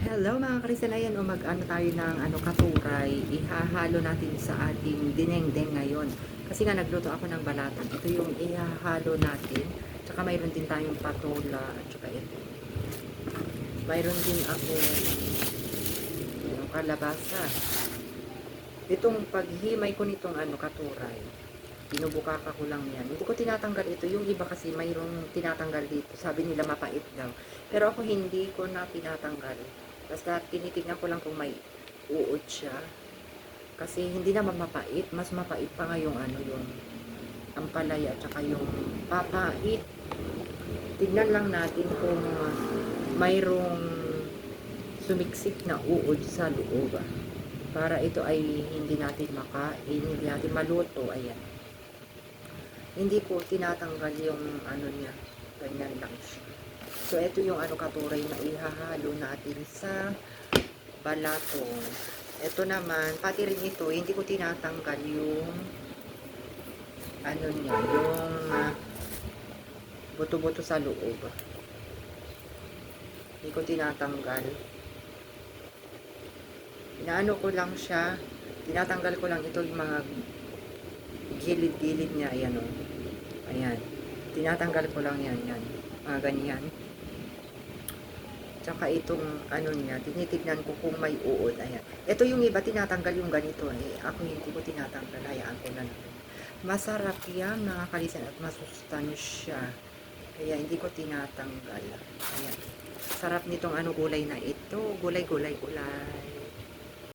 Hello mga karisalayan o mag-ano tayo ng ano katuray. Ihahalo natin sa ating dinengdeng ngayon. Kasi nga nagluto ako ng balatan ito yung ihahalo natin. Tsaka mayroon din tayong patola at tsaka ito. Mayroon din ako yung kalabasa. Itong paghimay ko nitong ano katuray binubukaka ko lang yan. Hindi ko tinatanggal ito. Yung iba kasi mayroong tinatanggal dito. Sabi nila mapait daw. Pero ako hindi ko na tinatanggal Basta tinitignan ko lang kung may uod siya. Kasi hindi naman mapait. Mas mapait pa nga yung ano yung ampalaya at saka yung papait. Tignan lang natin kung mayroong sumiksik na uod sa loob. Para ito ay hindi natin makain, hindi natin maluto. Ayan. Hindi ko tinatanggal yung ano niya. Ganyan lang siya. So, ito yung ano katuray na ihahalo natin sa balatong. Ito naman, pati rin ito, hindi ko tinatanggal yung ano niya, yung ah, buto-buto sa loob. Hindi ko tinatanggal. Inaano ko lang siya, tinatanggal ko lang ito yung mga gilid-gilid niya, ayan o. Ayan. Tinatanggal ko lang yan, yan. Mga ganyan. Tsaka itong ano niya, tinitignan ko kung may uod. Ayan. Ito yung iba, tinatanggal yung ganito. Eh, ako hindi ko tinatanggal. Hayaan ko na lang. Masarap yan, mga kalisan, at masustansya. Kaya hindi ko tinatanggal. Ayan. Sarap nitong ano gulay na ito. Gulay, gulay, gulay.